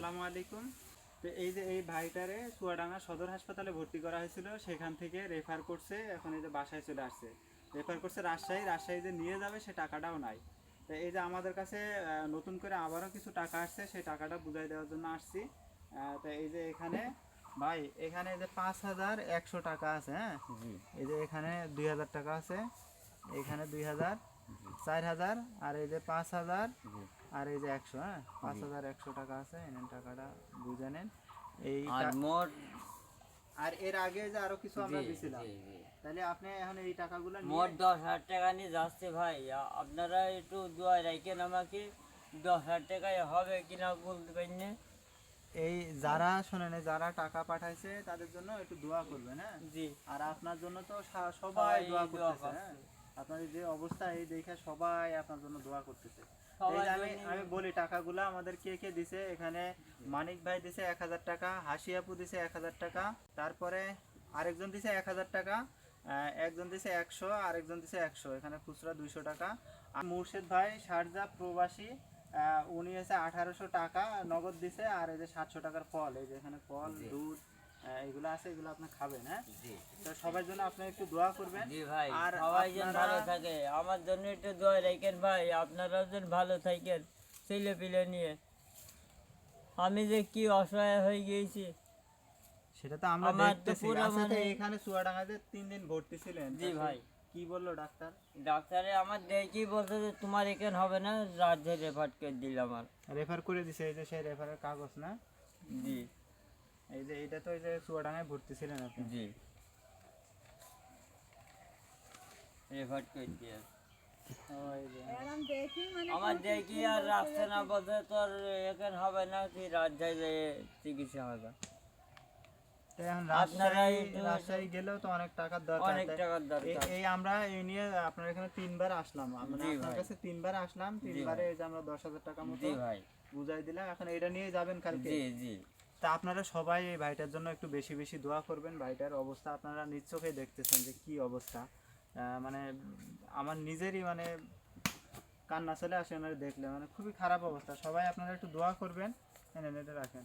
আসসালামু আলাইকুম। তো এই যে এই ভাইটারে চুয়াডাঙ্গা সদর হাসপাতালে ভর্তি করা হয়েছিল সেখান থেকে রেফার করছে এখন এই যে বাসায় চলে আসছে। রেফার করছে রাজশাহী রাজশাহী যে নিয়ে যাবে সে টাকাটাও নাই। তো এই যে আমাদের কাছে নতুন করে আবারও কিছু টাকা আসছে সেই টাকাটা বুঝাই দেওয়ার জন্য আসছি। তো এই যে এখানে ভাই এখানে এই যে পাঁচ হাজার একশো টাকা আছে হ্যাঁ? এই যে এখানে দুই হাজার টাকা আছে এখানে দুই হাজার চার হাজার আর এই যে পাঁচ হাজার আর এই যে একশো হ্যাঁ? পাঁচ হাজার একশো টাকা আছে এনেন টাকাটা বুঝে নেন। এই মোট আর এর আগে যে আরও কিছু আমরা দিছিলাম। তাহলে আপনি এখন এই টাকাগুলো মোট দশ হাজার টাকা নিয়ে যাচ্ছে ভাই। আপনারা একটু দোয়া রাখেন আমাকে দশ হাজার টাকায় হবে কিনা বলতে পারি না। এই যারা শোনেন যারা টাকা পাঠাইছে তাদের জন্য একটু দোয়া করবেন হ্যাঁ? জি। আর আপনার জন্য তো সবাই দোয়া করতেছে হ্যাঁ? আপনার যে অবস্থা এই দেখে সবাই আপনার জন্য দোয়া করতেছে। আমি আমি বলি টাকাগুলো আমাদের কে কে দিছে? এখানে মানিক ভাই দিছে এক হাজার টাকা হাসি আপু দিছে এক হাজার টাকা তারপরে আরেকজন দিছে এক হাজার টাকা একজন দিছে একশো আরেকজন দিছে একশো এখানে খুচরা দুইশো টাকা। আর মুর্শেদ ভাই শারজা প্রবাসী আহ, উনি হচ্ছে আঠারোশো টাকা নগদ দিছে আর এই যে সাতশো টাকার ফল এই যে এখানে ফল দুধ এগুলো আছে এগুলো আপনি খাবেন হ্যাঁ? জি তো সবার জন্য আপনি একটু দোয়া করবেন। জি ভাই আর সবাই যেন ভালো থাকে। আমার জন্য একটু দোয়া রাখেন ভাই আপনারাও যেন ভালো থাকেন ছেলে পিলে নিয়ে। আমি যে কি অসহায় হয়ে গিয়েছি। সেটা তো আমরা আমার দেখতেছি। পুরো আচ্ছা, মানে- এখানে চুয়াডাঙ্গাতে তিন দিন ভর্তি ছিলেন জি ভাই। কি বলল ডাক্তার? ডাক্তারে আমার দেখেই বলছে যে তোমার এখানে হবে না রাজ্যে রেফার করে দিল আমার রেফার করে দিছে এই যে সেই রেফারের কাগজ না? জি। এই যে এটা তো এই যে চুয়াডাঙ্গায় ভর্তি ছিলেন আপনি। জি। রেফার করে দিয়ে ও, এই যে। আমার দেখি আর রাখছে না বলছে তোর এখানে হবে না তুই রাজ্যে চিকিৎসা হবে। আপনারা রাজশাহী গেলেও তো অনেক টাকার দরকার অনেক টাকার এই- দরকার। এই আমরা এই নিয়ে আপনার এখানে তিনবার আসলাম। মানে আপনার কাছে তিনবার আসলাম তিনবারে এই যে আমরা দশ হাজার টাকা মতো বুঝাই দিলাম এখন এটা নিয়ে যাবেন কালকে। জি জি। তা আপনারা সবাই এই ভাইটার জন্য একটু বেশি বেশি দোয়া করবেন। ভাইটার অবস্থা আপনারা নিজ চোখেই দেখতেছেন যে কি অবস্থা। মানে আমার নিজেরই মানে কান্না চলে আসে ওনার দেখলে। মানে খুবই খারাপ অবস্থা। সবাই আপনারা একটু দোয়া করবেন এনে এটা রাখেন।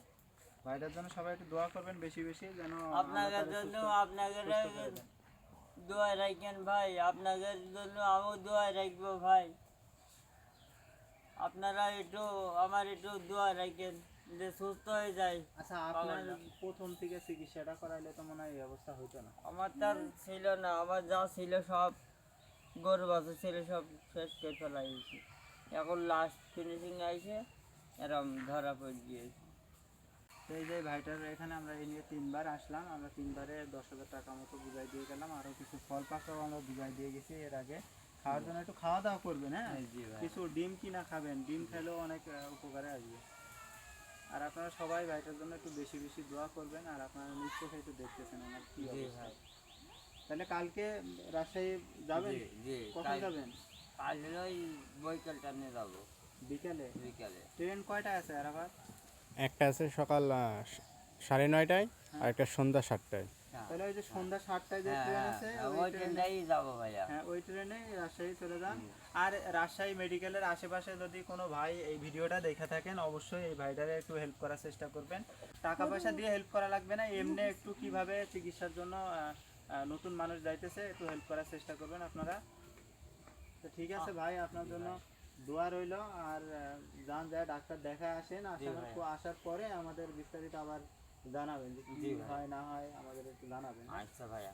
ভাইটার জন্য সবাই একটু দোয়া করবেন বেশি বেশি যেন আপনাদের জন্য আপনাদের দোয়া রাখেন ভাই। আপনাদের জন্য আমিও দোয়া রাখব ভাই। আপনারা একটু আমার একটু দোয়া রাখেন। যে সুস্থ হয়ে যায়। আচ্ছা আপনার প্রথম থেকে চিকিৎসাটা করাইলে তো মনে হয় এই অবস্থা হতো না। আমার তার ছিল না আমার যা ছিল সব গরু বাছুর ছিল সব শেষ করে ফেলাইছি এখন লাস্ট ফিনিশিং আইছে এরম ধরা পড়ে গিয়েছে। তো এই যে ভাইটার এখানে আমরা এই নিয়ে তিনবার আসলাম আমরা তিনবারে দশ হাজার টাকা মতো বুঝাই দিয়ে গেলাম আরও কিছু ফল পাকাও আমরা বুঝাই দিয়ে গেছি এর আগে। খাওয়ার জন্য একটু খাওয়া দাওয়া করবেন হ্যাঁ? কিছু ডিম কিনা খাবেন ডিম খেলেও অনেক উপকারে আসবে। আর আপনারা সবাই ভাইটার জন্য একটু বেশি বেশি দোয়া করবেন আর আপনারা নিশ্চয়ই একটু দেখতেছেন আমার কি অবস্থা। ভাই। তাহলে কালকে রাজশাহী যাবেন? জি, জি কখন কাল- যাবেন? কাল ওই বৈকালটা নিয়ে যাব। বিকালে? বিকালে। ট্রেন কয়টায় আছে আর আবার একটা আছে সকাল আহ, সাড়ে নয়টায় আর একটা সন্ধ্যা সাতটায়। হ্যাঁ তাহলে ওই যে সন্ধ্যা সাতটায় যে হ্যাঁ, ট্রেন হ্যাঁ, আছে হ্যাঁ, ওই ওই ট্রেনে ট্রেনটাই যাব ভাইয়া। হ্যাঁ ওই ট্রেনে রাজশাহী চলে যান। আর রাজশাহী মেডিকেলের আশেপাশে যদি কোনো ভাই এই ভিডিওটা দেখে থাকেন অবশ্যই এই ভাইটারে একটু হেল্প করার চেষ্টা করবেন। টাকা পয়সা দিয়ে হেল্প করা লাগবে না এমনি একটু কীভাবে চিকিৎসার জন্য নতুন মানুষ যাইতেছে একটু হেল্প করার চেষ্টা করবেন আপনারা। তো ঠিক আছে ভাই আপনার জন্য দোয়া রইল। আর যান যায় ডাক্তার দেখা আসেন আসার আসার পরে আমাদের বিস্তারিত আবার জানাবেন যে কি হয় না হয় আমাদের একটু জানাবেন। আচ্ছা ভাইয়া।